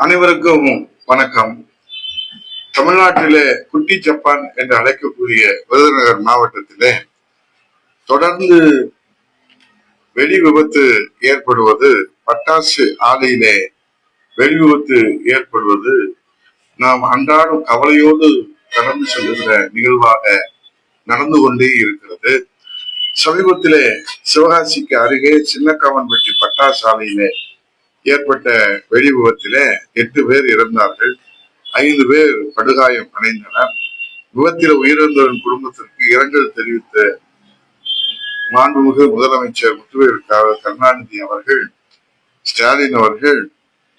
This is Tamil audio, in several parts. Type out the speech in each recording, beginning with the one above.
அனைவருக்கும் வணக்கம். தமிழ்நாட்டிலே குட்டி ஜப்பான் என்று அழைக்கக்கூடிய விருதுநகர் மாவட்டத்திலே தொடர்ந்து வெடி விபத்து ஏற்படுவது பட்டாசு ஆலையிலே வெடி விபத்து ஏற்படுவது நாம் அன்றாடம் கவலையோடு கடந்து செல்லுகிற நிகழ்வாக நடந்து கொண்டே இருக்கிறது. சமீபத்திலே சிவகாசிக்கு அருகே சின்னக்காமன்பட்டி பட்டாசு ஆலையிலே ஏற்பட்ட வெடி விபத்திலே எட்டு பேர் இறந்தார்கள். ஐந்து பேர் படுகாயம் அடைந்தனர். விபத்தில் உயிரிழந்தவரின் குடும்பத்திற்கு இரங்கல் தெரிவித்த மாண்புமிகு முதலமைச்சர் முத்துவேல் கருணாநிதி அவர்கள் ஸ்டாலின் அவர்கள்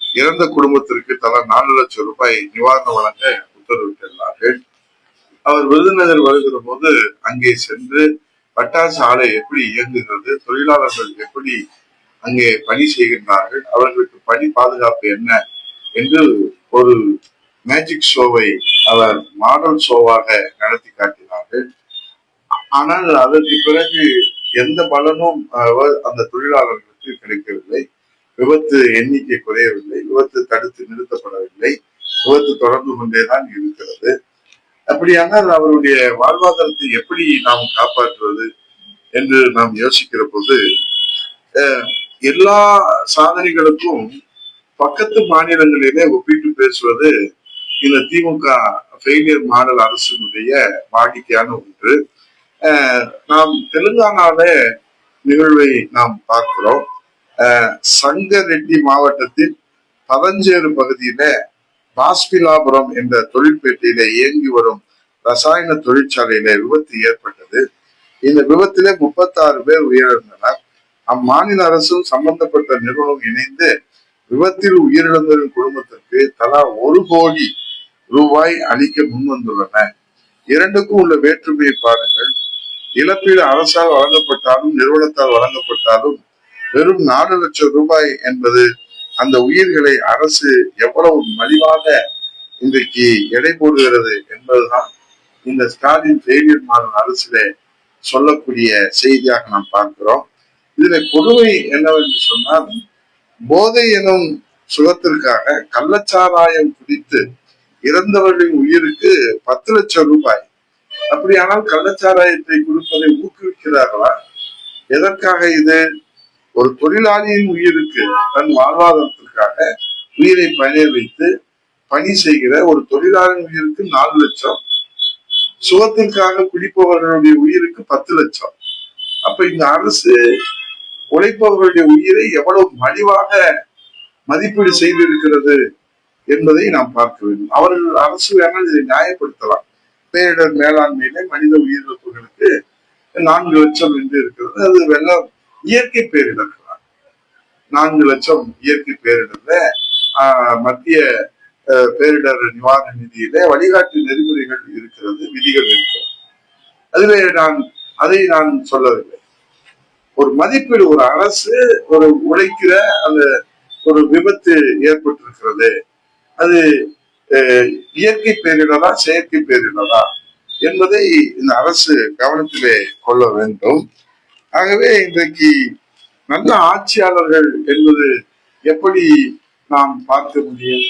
இறந்த குடும்பத்திற்கு தலா நாலு லட்சம் ரூபாய் நிவாரணம் வழங்க உத்தரவிட்டுள்ளார்கள் அவர் விருதுநகர் வருகிற போது அங்கே சென்று பட்டாசு ஆலை எப்படி இயங்குகிறது தொழிலாளர்கள் எப்படி அங்கே பணி செய்கின்றார்கள். அவர்களுக்கு பணி பாதுகாப்பு என்ன என்று ஒரு மேஜிக் ஷோவை அவர் மாடல் ஷோவாக நடத்தி காட்டினார்கள். ஆனால் அதற்கு பிறகு எந்த பலனும் அந்த தொழிலாளர்களுக்கு கிடைக்கவில்லை. விபத்து எண்ணிக்கை குறையவில்லை. விபத்து தடுத்து நிறுத்தப்படவில்லை. விபத்து தொடர்ந்து கொண்டேதான் இருக்கிறது. அப்படியானால் அவருடைய வாழ்வாதாரத்தை எப்படி நாம் காப்பாற்றுவது என்று நாம் யோசிக்கிற போது அஹ், எல்லா சாதனைகளுக்கும் பக்கத்து மாநிலங்களிலே ஒப்பிட்டு பேசுவது இந்த திமுக ஃபெயிலியர் மாடல் அரசினுடைய வாடிக்கையான ஒன்று. நாம் தெலுங்கானால நிகழ்வை நாம் பார்க்கிறோம். அஹ், சங்கரெட்டி மாவட்டத்தின் பதஞ்சேறு பகுதியில பாஸ்பிலாபுரம் என்ற தொழிற்பேட்டையில இயங்கி வரும் ரசாயன தொழிற்சாலையில விபத்து ஏற்பட்டது. இந்த விபத்திலே முப்பத்தாறு பேர் உயிரிழந்தனர். அம்மாநில அரசும் சம்பந்தப்பட்ட நிறுவனம் இணைந்து விபத்தில் உயிரிழந்தவரின் குடும்பத்திற்கு தலா ஒரு கோடி ரூபாய் அளிக்க முன்வந்துள்ளன. இரண்டுக்கும் உள்ள வேற்றுமையை பாருங்கள். இழப்பீடு அரசால் வழங்கப்பட்டாலும் நிறுவனத்தால் வழங்கப்பட்டாலும் வெறும் நாலு லட்சம் ரூபாய் என்பது அந்த உயிர்களை அரசு எவ்வளவு மலிவாக இன்றைக்கு எடை போடுகிறது என்பதுதான் இந்த ஸ்டாலின் ஃபெயிலியர் மாடல் அரசிலே சொல்லக்கூடிய செய்தியாக நாம் பார்க்கிறோம். இதுல கொடுமை என்னவென்று சொன்னால் போதை எனும் சுகத்திற்காக கள்ளச்சாராயம் குடித்து இறந்தவர்களின் உயிருக்கு பத்து லட்சம் ரூபாய். அப்படியானால் கள்ளச்சாராயத்தை கொடுப்பதை ஊக்குவிக்கிறார்களா? எதற்காக இது? ஒரு தொழிலாளியின் உயிருக்கு தன் வாழ்வாதாரத்திற்காக உயிரை பணைய வைத்து பணி செய்கிற ஒரு தொழிலாளியின் உயிருக்கு நாலு லட்சம். சுகத்திற்காக குடிப்பவர்களுடைய உயிருக்கு பத்து லட்சம். அப்ப இந்த அரசு உழைப்பவர்களுடைய உயிரை எவ்வளவு மலிவாக மதிப்பீடு செய்திருக்கிறது என்பதை நாம் பார்க்க வேண்டும். அவர்கள் அரசு வேணால் இதை நியாயப்படுத்தலாம். பேரிடர் மேலாண்மையில மனித உயிரிழப்புகளுக்கு நான்கு லட்சம் என்று இருக்கிறது. அது வெள்ளம் இயற்கை பேரிடர்களா நான்கு லட்சம் இயற்கை பேரிடர்ல ஆஹ், மத்திய ஆஹ், பேரிடர் நிவாரண நிதியில வழிகாட்டு நெறிமுறைகள் இருக்கிறது விதிகள் இருக்கிறது. அதிலே நான் அதை நான் சொல்லவில்லை. ஒரு மதிப்பீடு ஒரு அரசு ஒரு உழைக்கிற அந்த ஒரு விபத்து ஏற்பட்டிருக்கிறது. அது இயற்கை பேரிடரா செயற்கை பேரிடரா என்பதை இந்த அரசு கவனத்திலே கொள்ள வேண்டும். ஆகவே இன்றைக்கு நல்ல ஆட்சியாளர்கள் என்பது எப்படி நாம் பார்க்க முடியும்?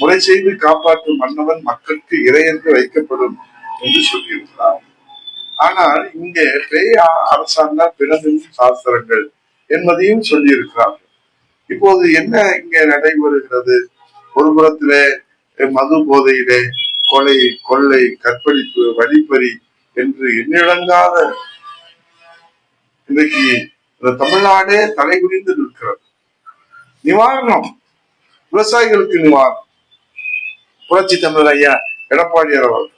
முறை செய்து காப்பாற்றும் மன்னவன் மக்களுக்கு இறையன்று வைக்கப்படும் என்று சொல்லியிருக்கிறார். ஆனால் இங்கே பேய் அரசாங்க அரசாங்கம் சாஸ்திரங்கள் என்பதையும் சொல்லியிருக்கிறார்கள். இப்போது என்ன இங்கே நடைபெறுகிறது? ஒரு புறத்திலே மது போதையிலே கொலை கொள்ளை கற்பழிப்பு வழிப்பறி என்று எண்ணிழங்காத இன்றைக்கு இந்த தமிழ்நாடே தலைகுனிந்து நிற்கிறது. நிவாரணம் விவசாயிகளுக்கு நிவாரணம். புரட்சி தமிழர் ஐயா எடப்பாடியார் அவர்கள்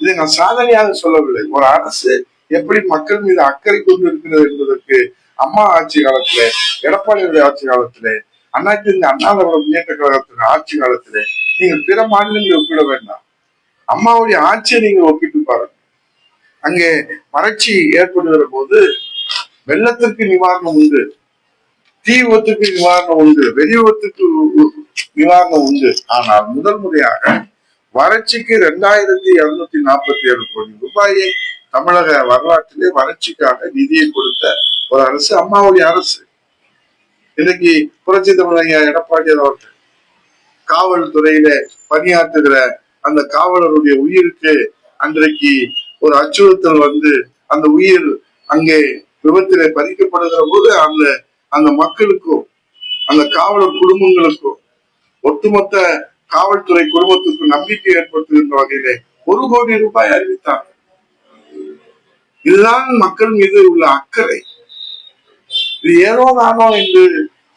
இதை நான் சாதனையாக சொல்லவில்லை. ஒரு அரசு எப்படி மக்கள் மீது அக்கறை கொண்டு இருக்கிறது என்பதற்கு அம்மா ஆட்சி காலத்திலே எடப்பாடியுடைய ஆட்சி காலத்திலே அண்ணாச்சி அண்ணாதிராவிட முன்னேற்ற கழகத்தின் ஆட்சி காலத்திலே நீங்க பிற மாநிலங்களை ஒப்பிட வேண்டாம். அம்மாவுடைய ஆட்சியை நீங்க ஒப்பிட்டு பாருங்க அங்கே வறட்சி ஏற்படுகிற போது வெள்ளத்திற்கு நிவாரணம் உண்டு தீ விபத்துக்கு நிவாரணம் உண்டு வெடி விபத்துக்கு நிவாரணம் உண்டு. ஆனால் முதல் முறையாக வறட்சிக்கு ரெண்டாயிரத்தி எழுநூத்தி நாற்பத்தி ஏழு கோடி ரூபாயை தமிழக வரலாற்றிலே வறட்சிக்காக நிதியை கொடுத்த ஒரு அரசு அம்மாவுடைய அரசு. இன்னைக்கு புரட்சி தமிழக எடப்பாடி அவர்கள் காவல்துறையில பணியாற்றுகிற அந்த காவலருடைய உயிருக்கு அன்றைக்கு ஒரு அச்சுறுத்தல் வந்து அந்த உயிர் அங்கே விபத்திலே பறிக்கப்படுகிற போது அந்த அந்த மக்களுக்கும் அந்த காவலர் குடும்பங்களுக்கும் ஒட்டுமொத்த காவல்துறை குடும்பத்துக்கு நம்பிக்கை ஏற்படுத்துகின்ற வகையிலே ஒரு கோடி ரூபாய் அறிவித்தார். இதுதான் மக்கள் மீது உள்ள அக்கறை. இது ஏனோ நானோ என்று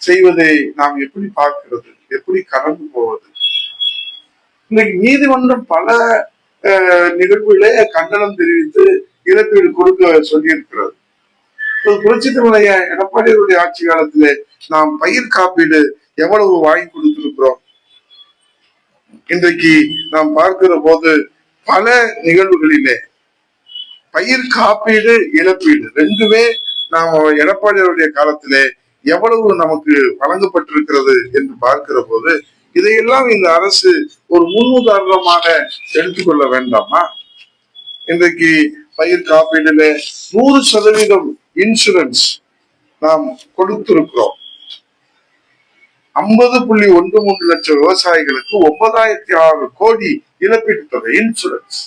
செய்வதை நாம் எப்படி பார்க்கிறது? எப்படி கடந்து போவது? இன்னைக்கு நீதிமன்றம் பல அஹ், நிகழ்வுகளே கண்டனம் தெரிவித்து இழப்பீடு கொடுக்க சொல்லியிருக்கிறது. புரட்சி தமிழைய எடப்பாடியுடைய ஆட்சி காலத்திலே நாம் பயிர் காப்பீடு எவ்வளவு வாங்கி இன்றைக்கு நாம் பார்க்கிற போது பல நிகழ்வுகளிலே பயிர் காப்பீடு இழப்பீடு ரெண்டுமே நாம் எடப்பாடியருடைய காலத்திலே எவ்வளவு நமக்கு வழங்கப்பட்டிருக்கிறது என்று பார்க்கிற போது இதையெல்லாம் இந்த அரசு ஒரு முன்னுதாரணமாக எடுத்துக்கொள்ள வேண்டாமா? இன்றைக்கு பயிர் காப்பீடுல நூறு சதவீதம் இன்சூரன்ஸ் நாம் கொடுத்திருக்கிறோம். ஐம்பது புள்ளி ஒன்று மூன்று லட்சம் விவசாயிகளுக்கு ஒன்பதாயிரத்தி ஆறு கோடி இழப்பீட்டு தொகை இன்சூரன்ஸ்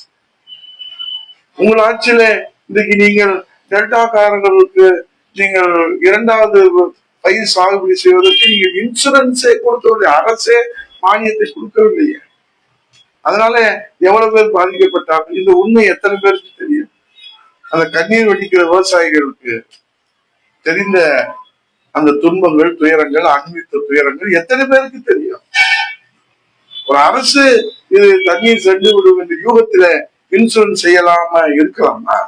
உங்கள் ஆட்சியில இன்றைக்கு நீங்கள் டெல்டாக்காரர்களுக்கு நீங்கள் இரண்டாவது பயிர் சாகுபடி செய்வதற்கு நீங்கள் இன்சூரன்ஸே கொடுக்கவில்லை அரசே மானியத்தை கொடுக்கவில்லையே அதனால எவ்வளவு பேர் பாதிக்கப்பட்டார்கள்? இந்த உண்மை எத்தனை பேருக்கு தெரியும்? அந்த கண்ணீர் வடிக்கிற விவசாயிகளுக்கு தெரிந்த அந்த துன்பங்கள் துயரங்கள் அனுபவித்த துயரங்கள் எத்தனை பேருக்கு தெரியும்? ஒரு அரசு இது தண்ணீர் சென்று விடும் என்ற யூகத்துல இன்சூரன்ஸ் செய்யலாம இருக்கலாமா?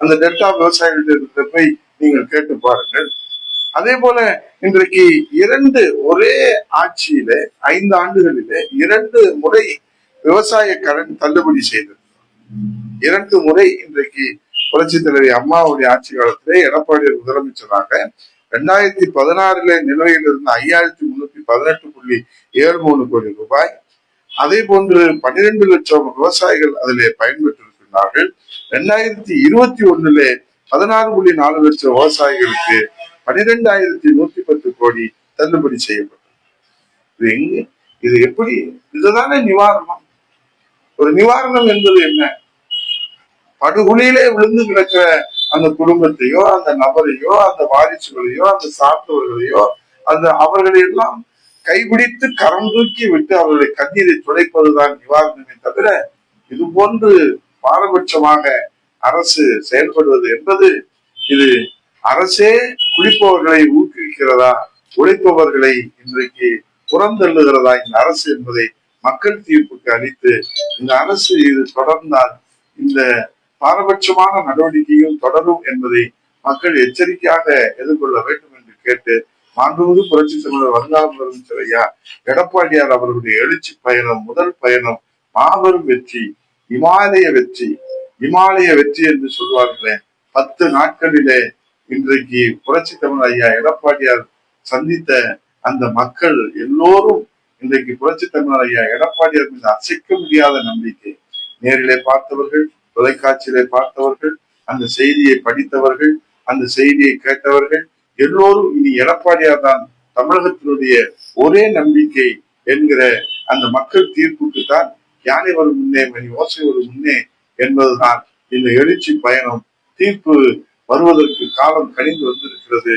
அந்த டெல்டா விவசாயிகளிடத்தை போய் நீங்கள் கேட்டு பாருங்கள். அதே போல இன்றைக்கு இரண்டு ஒரே ஆட்சியில ஐந்து ஆண்டுகளிலே இரண்டு முறை விவசாய கடன் தள்ளுபடி செய்தது. இரண்டு முறை இன்றைக்கு புரட்சி தலைவி அம்மாவுடைய ஆட்சி காலத்திலே எடப்பாடி முதலமைச்சராக ரெண்டாயிரத்தி பதினாறுல நிலுவையில் இருந்த ஐயாயிரத்தி முன்னூத்தி பதினெட்டு புள்ளி ஏழு மூணு கோடி ரூபாய். அதே போன்று பன்னிரண்டு லட்சம் விவசாயிகள் அதிலே பயன்பெற்றிருக்கின்றார்கள் ரெண்டாயிரத்தி இருபத்தி ஒண்ணுல பதினாறு புள்ளி நாலு லட்சம் விவசாயிகளுக்கு பன்னிரெண்டாயிரத்தி நூத்தி பத்து கோடி தள்ளுபடி செய்யப்பட்டது இது எங்க? இது எப்படி? இதுதானே நிவாரணம். ஒரு நிவாரணம் என்பது என்ன? படுகொலியிலே விழுந்து கிடக்கிற அந்த குடும்பத்தையோ அந்த நபரையோ அந்த வாரிசுகளையோ அந்த சார்ந்தவர்களையோ அந்த அவர்களை எல்லாம் கைபிடித்து கரம் தூக்கி விட்டு அவர்களை கண்ணீரை துடைப்பதுதான் நிவாரணமே தவிர இது போன்று பாரபட்சமாக அரசு செயல்படுவது என்பது இது அரசே குளிப்பவர்களை ஊக்குவிக்கிறதா உழைப்பவர்களை இன்றைக்கு புறந்தள்ளுகிறதா இந்த அரசு என்பதை மக்கள் தீர்ப்புக்கு அளித்து இந்த அரசு இது தொடர்ந்தால் இந்த பாரபட்சமான நடவடிக்கையும் தொடரும் என்பதை மக்கள் எச்சரிக்கையாக எதிர்கொள்ள வேண்டும் என்று கேட்டு மாண்புமிகு புரட்சி தலைவர் வருங்கால முதலமைச்சர் ஐயா எடப்பாடியார் அவர்களுடைய எழுச்சி பயணம் முதல் பயணம் மாபெரும் வெற்றி இமாலய வெற்றி இமாலய வெற்றி என்று சொல்வார்களே. பத்து நாட்களிலே இன்றைக்கு புரட்சி தமிழ் ஐயா எடப்பாடியார் சந்தித்த அந்த மக்கள் எல்லோரும் இன்றைக்கு புரட்சி தமிழ் ஐயா எடப்பாடியார் மீது அசைக்க முடியாத நம்பிக்கை. நேரிலே பார்த்தவர்கள் தொலைக்காட்சியிலே பார்த்தவர்கள் அந்த செய்தியை படித்தவர்கள் அந்த செய்தியை கேட்டவர்கள் எல்லோரும் இனி எடப்பாடியார் தான் தமிழகத்தினுடைய ஒரே நம்பிக்கை என்கிற அந்த மக்கள் தீர்ப்புக்கு தான் யானை வரும் முன்னே மணி ஓசை வரும் முன்னே என்பதுதான் இந்த எழுச்சி பயணம். தீர்ப்பு வருவதற்கு காலம் கனிந்து வந்திருக்கிறது.